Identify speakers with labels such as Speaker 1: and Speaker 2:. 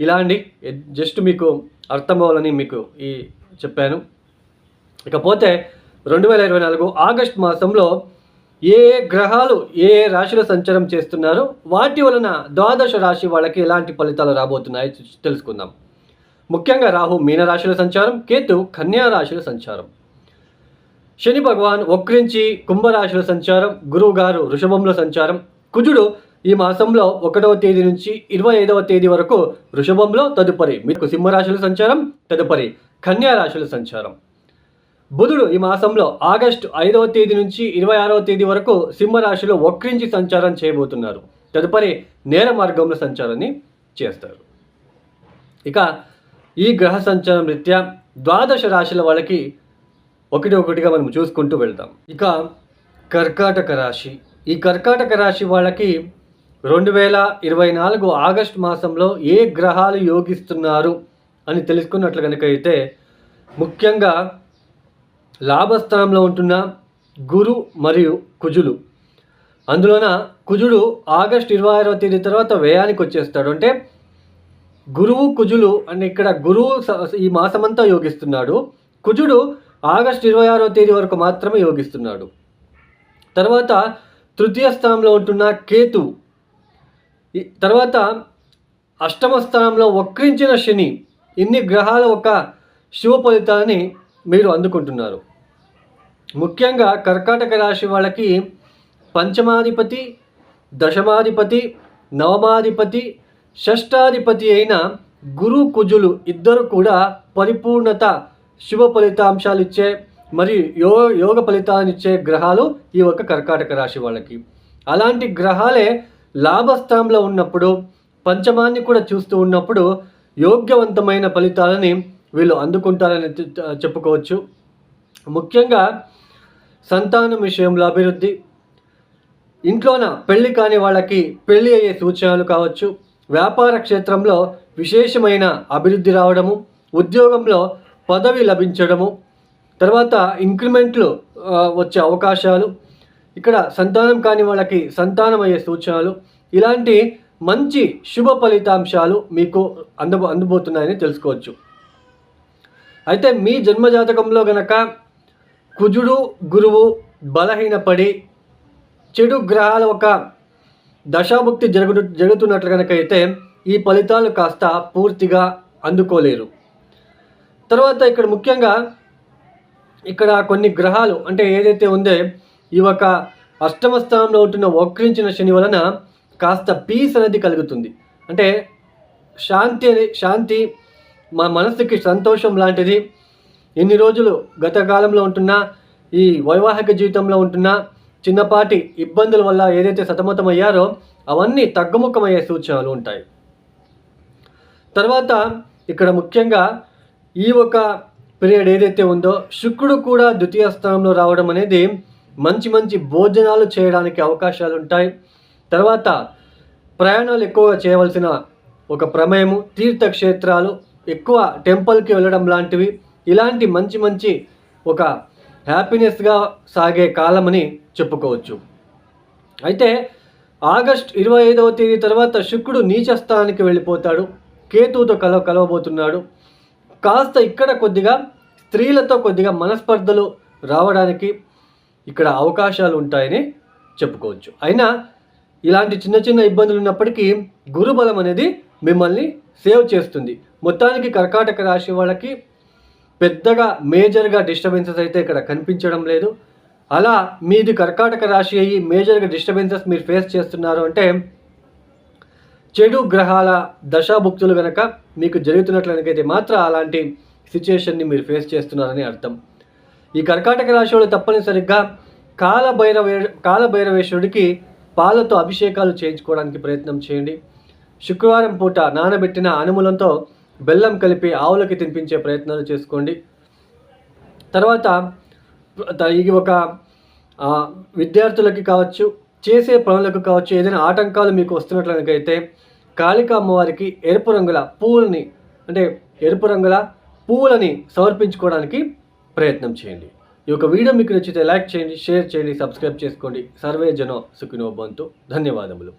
Speaker 1: ఇలా అండి. జస్ట్ మీకు అర్థం అవ్వాలని మీకు ఈ చెప్పాను. ఇకపోతే రెండు వేల ఇరవై నాలుగు ఆగస్ట్ మాసంలో ఏ గ్రహాలు ఏ రాశిలో సంచారం చేస్తున్నారో వాటి వలన ద్వాదశ రాశి వాళ్ళకి ఎలాంటి ఫలితాలు రాబోతున్నాయో తెలుసుకుందాం. ముఖ్యంగా రాహు మీనరాశుల సంచారం కేతు కన్యా రాశుల సంచారం. శని భగవాన్ వక్రించి కుంభరాశిలో సంచారం గురువు గారు వృషభంలో సంచారం కుజుడు ఈ మాసంలో ఒకటవ తేదీ నుంచి ఇరవై ఐదవ తేదీ వరకు వృషభంలో తదుపరి మీకు సింహరాశుల సంచారం తదుపరి కన్యారాశుల సంచారం. బుధుడు ఈ మాసంలో ఆగస్టు ఐదవ తేదీ నుంచి ఇరవై ఆరవ తేదీ వరకు సింహరాశిలో వక్రించి సంచారం చేయబోతున్నారు. తదుపరి నేర మార్గంలో సంచారాన్ని చేస్తారు. ఇక ఈ గ్రహ సంచారం రీత్యా ద్వాదశ రాశుల వాళ్ళకి ఒకటి ఒకటిగా మనం చూసుకుంటూ వెళ్తాం ఇక కర్కాటక రాశి. ఈ కర్కాటక రాశి వాళ్ళకి రెండు వేల ఇరవై నాలుగు ఆగస్ట్ మాసంలో ఏ గ్రహాలు యోగిస్తున్నారు అని తెలుసుకున్నట్లు కనుకైతే అయితే ముఖ్యంగా లాభస్థానంలో ఉంటున్న గురు మరియు కుజులు. అందులోన కుజుడు ఆగస్ట్ ఇరవై ఆరవ తేదీ తర్వాత వ్యయానికి వచ్చేస్తాడు. అంటే గురువు కుజులు అని ఇక్కడ గురువు స- ఈ మాసమంతా యోగిస్తున్నాడు. కుజుడు ఆగస్ట్ ఇరవై ఆరవ తేదీ వరకు మాత్రమే యోగిస్తున్నాడు. తర్వాత తృతీయ స్థానంలో ఉంటున్న కేతు తర్వాత అష్టమ స్థానంలో వక్రించిన శని ఇన్ని గ్రహాల ఒక శుభ ఫలితాన్ని మీరు అందుకుంటున్నారు. ముఖ్యంగా కర్కాటక రాశి వాళ్ళకి పంచమాధిపతి దశమాధిపతి నవమాధిపతి షష్టాధిపతి అయిన గురు కుజులు ఇద్దరు కూడా పరిపూర్ణత శుభ ఫలితాంశాలు ఇచ్చే మరియు యోగ యోగ ఫలితాలను ఇచ్చే గ్రహాలు ఈ యొక్క కర్కాటక రాశి వాళ్ళకి. అలాంటి గ్రహాలే లాభస్థానంలో ఉన్నప్పుడు పంచమాన్ని కూడా చూస్తూ ఉన్నప్పుడు యోగ్యవంతమైన ఫలితాలని వీళ్ళు అందుకుంటారని చెప్పుకోవచ్చు. ముఖ్యంగా సంతానం విషయంలో అభివృద్ధి. ఇంట్లోన పెళ్ళి కాని వాళ్ళకి పెళ్ళి అయ్యే సూచనలు కావచ్చు. వ్యాపార క్షేత్రంలో విశేషమైన అభివృద్ధి రావడము ఉద్యోగంలో పదవి లభించడము తర్వాత ఇంక్రిమెంట్లు వచ్చే అవకాశాలు. ఇక్కడ సంతానం కాని వాళ్ళకి సంతానం అయ్యే సూచనలు. ఇలాంటి మంచి శుభ ఫలితాంశాలు మీకు అందబో అందబోతున్నాయని తెలుసుకోవచ్చు. అయితే మీ జన్మజాతకంలో గనక కుజుడు గురువు బలహీనపడి చెడు గ్రహాల ఒక దశాభుక్తి జరుగు జరుగుతున్నట్లు కనుక అయితే ఈ ఫలితాలు కాస్త పూర్తిగా అందుకోలేరు. తర్వాత ఇక్కడ ముఖ్యంగా ఇక్కడ కొన్ని గ్రహాలు అంటే ఏదైతే ఉందో ఈ ఒక అష్టమ స్థానంలో ఉంటున్న వక్రించిన శని వలన కాస్త పీస్ అనేది కలుగుతుంది. అంటే శాంతి శాంతి మా మనసుకి సంతోషం లాంటిది. ఎన్ని రోజులు గత కాలంలో ఉంటున్నా ఈ వైవాహిక జీవితంలో ఉంటున్నా చిన్నపాటి ఇబ్బందుల వల్ల ఏదైతే సతమతమయ్యారో అవన్నీ తగ్గుముఖమయ్యే సూచనలు ఉంటాయి. తర్వాత ఇక్కడ ముఖ్యంగా ఈ ఒక పీరియడ్ ఏదైతే ఉందో శుక్రుడు కూడా ద్వితీయ స్థానంలో రావడం అనేది మంచి మంచి భోజనాలు చేయడానికి అవకాశాలు ఉంటాయి. తర్వాత ప్రయాణాలు ఎక్కువగా చేయవలసిన ఒక ప్రమేయము తీర్థక్షేత్రాలు ఎక్కువ టెంపుల్కి వెళ్ళడం లాంటివి. ఇలాంటి మంచి మంచి ఒక హ్యాపీనెస్గా సాగే కాలమని చెప్పుకోవచ్చు. అయితే ఆగస్ట్ ఇరవై ఐదవ తేదీ తర్వాత శుక్రుడు నీచ స్థానానికి వెళ్ళిపోతాడు. కేతువుతో కలవ కలవబోతున్నాడు. కాస్త ఇక్కడ కొద్దిగా స్త్రీలతో కొద్దిగా మనస్పర్ధలు రావడానికి ఇక్కడ అవకాశాలు ఉంటాయని చెప్పుకోవచ్చు. అయినా ఇలాంటి చిన్న చిన్న ఇబ్బందులు ఉన్నప్పటికీ గురుబలం అనేది మిమ్మల్ని సేవ్ చేస్తుంది. మొత్తానికి కర్కాటక రాశి వాళ్ళకి పెద్దగా మేజర్గా డిస్టర్బెన్సెస్ అయితే ఇక్కడ కనిపించడం లేదు. అలా మీది కర్కాటక రాశి అయ్యి మేజర్గా డిస్టర్బెన్సెస్ మీరు ఫేస్ చేస్తున్నారు అంటే చెడు గ్రహాల దశాభుక్తులు కనుక మీకు జరుగుతున్నట్లయితే మాత్రం అలాంటి సిచ్యుయేషన్ని మీరు ఫేస్ చేస్తున్నారని అర్థం. ఈ కర్కాటక రాశి వాళ్ళు తప్పనిసరిగా కాలభైరవే కాలభైరవేశ్వరుడికి పాలతో అభిషేకాలు చేయించుకోవడానికి ప్రయత్నం చేయండి. శుక్రవారం పూట నానబెట్టిన అనుములంతో బెల్లం కలిపి ఆవులకి తినిపించే ప్రయత్నాలు చేసుకోండి. తర్వాత ఇది ఒక విద్యార్థులకి కావచ్చు చేసే పనులకు కావచ్చు ఏదైనా ఆటంకాలు మీకు వస్తున్నట్లయితే కాళిక అమ్మవారికి ఎరుపు రంగుల పువ్వులని అంటే ఎరుపు రంగుల పువ్వులని సమర్పించుకోవడానికి ప్రయత్నం చేయండి. ఈ యొక్క వీడియో మీకు నచ్చితే లైక్ చేయండి షేర్ చేయండి సబ్స్క్రైబ్ చేసుకోండి. సర్వే జనో సుఖినో బంతు ధన్యవాదములు.